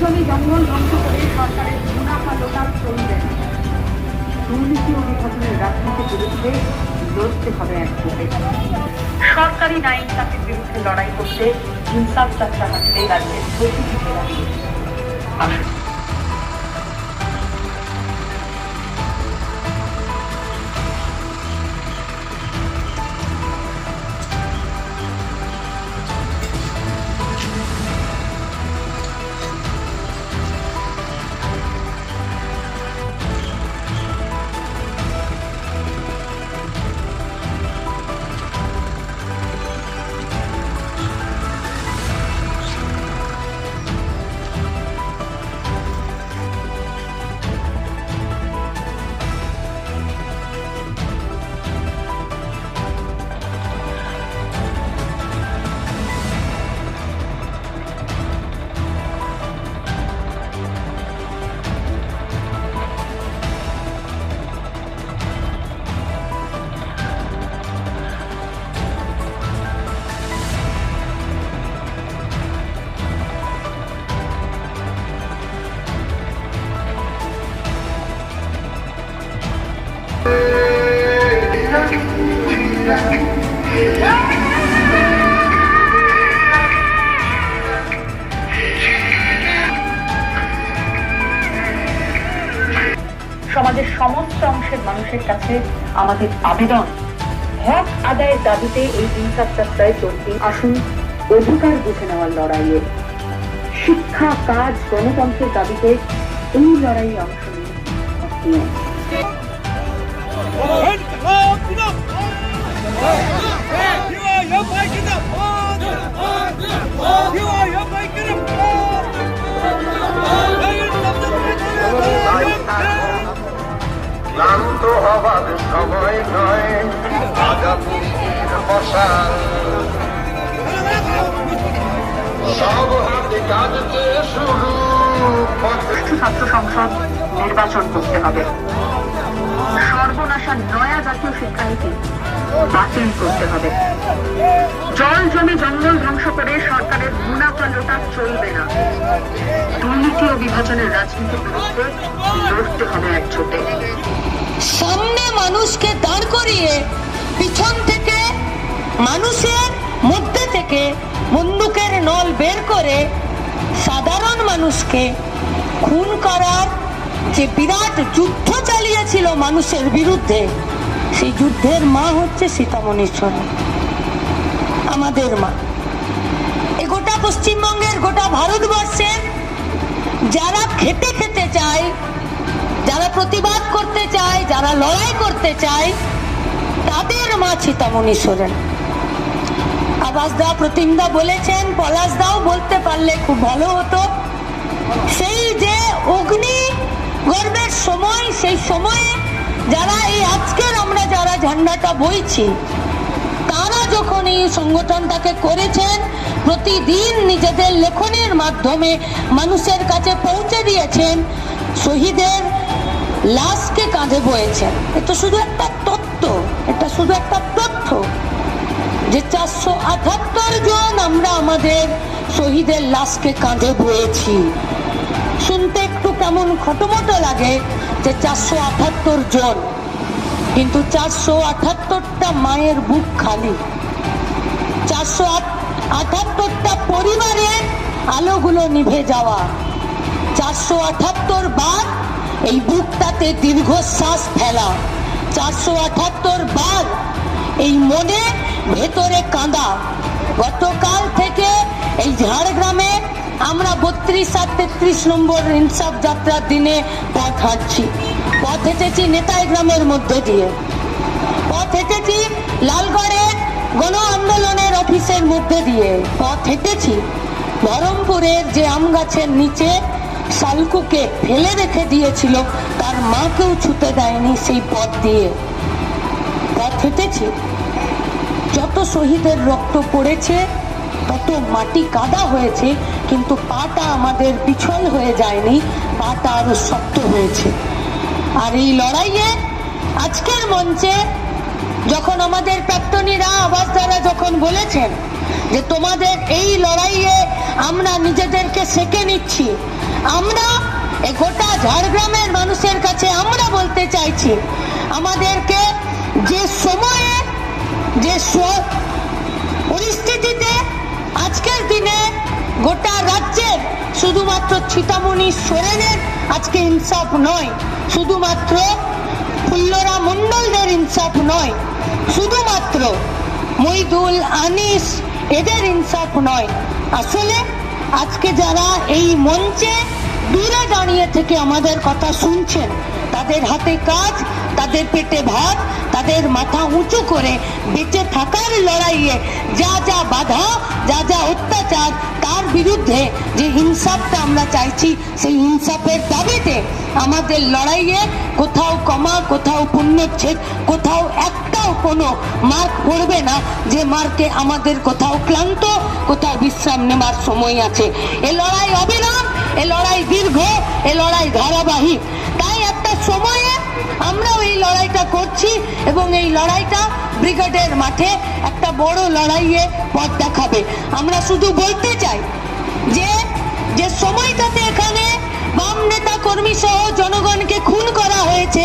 জমি জঙ্গল ধ্বংস করে সরকারের মুনাফা লোটার চলবে। দুর্নীতি নির্বাচনের রাজনীতির বিরুদ্ধে লড়তে হবে একযোগে সরকারি না ইনসাফের বিরুদ্ধে লড়াই করতে ইনসাফ যাত্রা হাতে রাজ্যের প্রতিটি আসুন মানুষের কাছে আমাদের আবেদন। হক আদায়ের দাবিতে এই হিংসা যাত্রায় চলতি আসুন অধিকার বুঝে নেওয়ার লড়াইয়ে। শিক্ষা, কাজ, গণতন্ত্রের দাবিতে এই লড়াইয়ে অংশ নিন মশাল সব হাতে কাজতে শুরু ছাত্র সংসদ নির্বাচন করতে হবে। সর্বনাশা নয়া জাতীয় শিক্ষানীতি বাতিল করতে হবে। জল জমি জঙ্গল ধ্বংস করে সরকারের লোটা চলবে না। দুর্নীতি ও বিভাজনের রাজনীতির লড়তে হবে একজোটে। সামনে মানুষকে দাঁড় করিয়ে পিছন থেকে মানুষের মধ্যে থেকে বন্দুকের নল বের করে সাধারণ মানুষকে খুন করার যে বিরাট যুদ্ধ চালিয়েছিল মানুষের বিরুদ্ধে, সেই যুদ্ধের মা হচ্ছে সীতামণি সোরেন আমাদের মা। এ গোটা পশ্চিমবঙ্গের, গোটা ভারতবর্ষের যারা খেতে খেতে চায়, যারা প্রতিবাদ করতে চায়, যারা লড়াই করতে চায়, তাদের মা সীতামণি সোরেন আবাসদা প্রতিমদা বলেছেন পলাশদাও বলতে পারলে খুব ভালো হতো। সেই যে অগ্নি গর্বের সময়, সেই সময়ে যারা এই আজকের আমরা যারা ঝান্ডাটা বইছি, তারা যখন এই সংগঠনটাকে করেছেন, প্রতিদিন নিজেদের লেখনের মাধ্যমে মানুষের কাছে পৌঁছে দিয়েছেন, শহীদের লাশকে কাঁধে বয়েছেন। এটা শুধু একটা তত্ত্ব, এটা শুধু একটা তথ্য। যে চারশো আটাত্তর জন আমরা আমাদের শহীদের লাশকে কাঁধে বয়েছি। শুনতে একটু কেমন খটোমটো লাগে যে চারশো আটাত্তর জন, কিন্তু চারশো আটাত্তরটা মায়ের বুক খালি। চারশো আটাত্তরটা পরিবারের আলোগুলো নিভে যাওয়া। চারশো আটাত্তর বার এই বুকটাতে দীর্ঘশ্বাস ফেলা। চারশো আটাত্তর বার এই মনে ভেতরে কাঁদা। গতকাল থেকে এই ঝাড়গ্রামে আমরা বত্রিশ আর তেত্রিশ নম্বর ইনসাফ যাত্রার দিনে পথ হাঁটছি। পথ হেঁটেছি নেতাই গ্রামের মধ্যে দিয়ে। পথ হেঁটেছি লালগড়ের গণ আন্দোলনের অফিসের মধ্যে দিয়ে। পথ হেঁটেছি বহরমপুরের যে আম গাছের নিচে শালকুকে ফেলে রেখে দিয়েছিল, তার মাকেও ছুতে দেয়নি সেই পথ দিয়ে। পথ হেঁটেছি যত শহীদের রক্ত পড়েছে, তত মাটি কাদা হয়েছে, কিন্তু পাটা আমাদের পিছল হয়ে যায়নি, পাটা আরও শক্ত হয়েছে। আর এই লড়াইয়ে আজকের মঞ্চে যখন আমাদের প্রাক্তনীরা আবাস দ্বারা যখন বলেছেন যে তোমাদের এই লড়াইয়ে আমরা নিজেদেরকে সেকে নিচ্ছি, আমরা গোটা ঝাড়গ্রামের মানুষের কাছে আমরা বলতে চাইছি, আমাদেরকে যে সময়ে যে পরিস্থিতিতে আজকের দিনে গোটা রাজ্যের শুধুমাত্র ছিটামণি সোরেনের আজকে ইনসাফ নয়, শুধুমাত্র ফুল্লরা মণ্ডলদের ইনসাফ নয়, শুধুমাত্র মইদুল আনিস এদের ইনসাফ নয়। আসলে আজকে যারা এই মঞ্চে দূরে দাঁড়িয়ে থেকে আমাদের কথা শুনছেন। তাদের হাতে কাজ, তাদের পেটে ভাত, তাদের মাথা উঁচু করে বেঁচে থাকার লড়াইয়ে যা যা বাধা, যা যা অত্যাচার, তার বিরুদ্ধে যে ইনসাফটা আমরা চাইছি, সেই ইনসাফের দাবিতে আমাদের লড়াইয়ে কোথাও কমা, কোথাও পুণ্যচ্ছেদ, কোথাও একটাও কোনো মার্ক পড়বে না যে মার্কে আমাদের কোথাও ক্লান্ত, কোথাও বিশ্রাম নেবার সময় আছে। এ লড়াই অবিরাম এ লড়াই দীর্ঘ, এ লড়াই ধারাবাহিক তাই একটা সময়ে আমরাও এই লড়াইটা করছি এবং এই লড়াইটা ব্রিগেডের মাঠে একটা বড় লড়াইয়ে পথ দেখাবে। আমরা শুধু বলতে চাই যে যে সময়টাতে এখানে বাম নেতা কর্মী সহ জনগণকে খুন করা হয়েছে,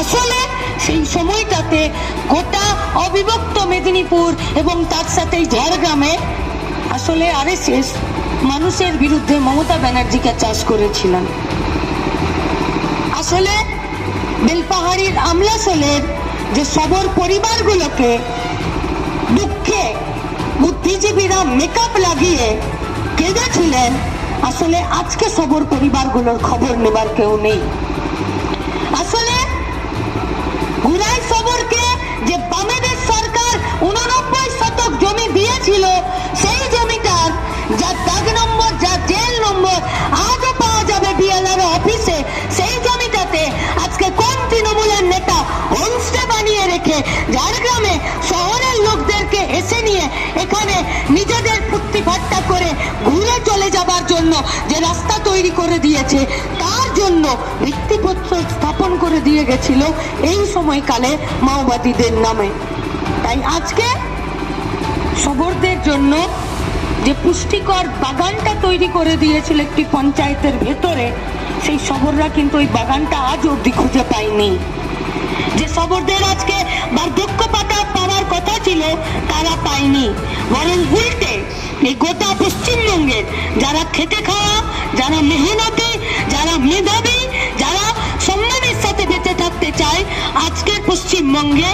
আসলে সেই সময়টাতে গোটা অবিভক্ত মেদিনীপুর এবং তার সাথে ঝাড়গ্রামে আসলে আরএসএস মানুষের বিরুদ্ধে মমতা ব্যানার্জিকে চাষ করেছিলেন। আসলে বেলপাহাড়ির আমলাসোলের যে সবর পরিবারগুলোকে দুঃখে বুদ্ধিজীবীরা মেকআপ লাগিয়ে কেঁদেছিলেন আসলে আজকে সবর পরিবারগুলোর খবর নেবার কেউ নেই। আসলে ঘুরাই সবরকে যে বামেদের সরকার উননব্বই যে রাস্তা তৈরি করে দিয়েছে, তার জন্য ভিত্তিপত্র স্থাপন করে দিয়ে গেছিল এই সময়কালে মাওবাদীদের নামে। তাই আজকে সবরদের জন্য যে পুষ্টিকর বাগানটা তৈরি করে দিয়েছিল একটি পঞ্চায়েতের ভেতরে, সেই সবররা কিন্তু ওই বাগানটা আজ অবধি খুঁজে পায়নি। যে সবরদের আজকে বার্ধক্য পাতা পাওয়ার কথা ছিল, তারা পায়নি। বরং উল্টে এই গোটা পশ্চিমবঙ্গের যারা খেটে খাওয়া, যারা মেহনতি, যারা মেধাবী, যারা সম্মানের সাথে বেঁচে থাকতে চায় আজকের পশ্চিমবঙ্গে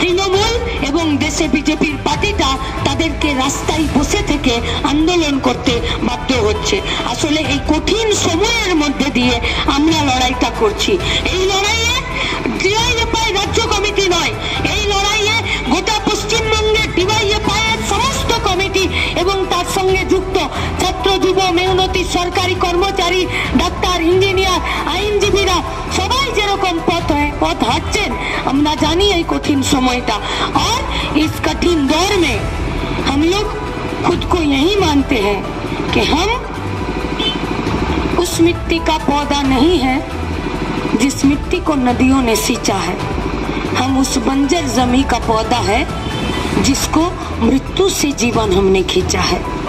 তৃণমূল এবং দেশে বিজেপির পার্টিটা তাদেরকে রাস্তায় বসে থেকে আন্দোলন করতে বাধ্য হচ্ছে। আসলে এই কঠিন সময়ের মধ্যে দিয়ে আমরা লড়াইটা করছি। এই লড়াইয়ে সঙ্গে যুক্ত ছাত্র যুব মেহনতি সরকারি কর্মচারী ডাক্তার ইঞ্জিনিয়ার আইনজীবীরা সবাই যেরকম পথ পথ হাঁটছেন আমরা জানি এই कठिन সময়টা और इस कठिन दौर में हम लोग खुद को यही मानते हैं कि हम उस मिट्टी का पौधा नहीं है जिस मिट्टी को नदियों ने सींचा है हम उस बंजर जमी का पौधा है जिसको मृत्यु से जीवन हमने खींचा है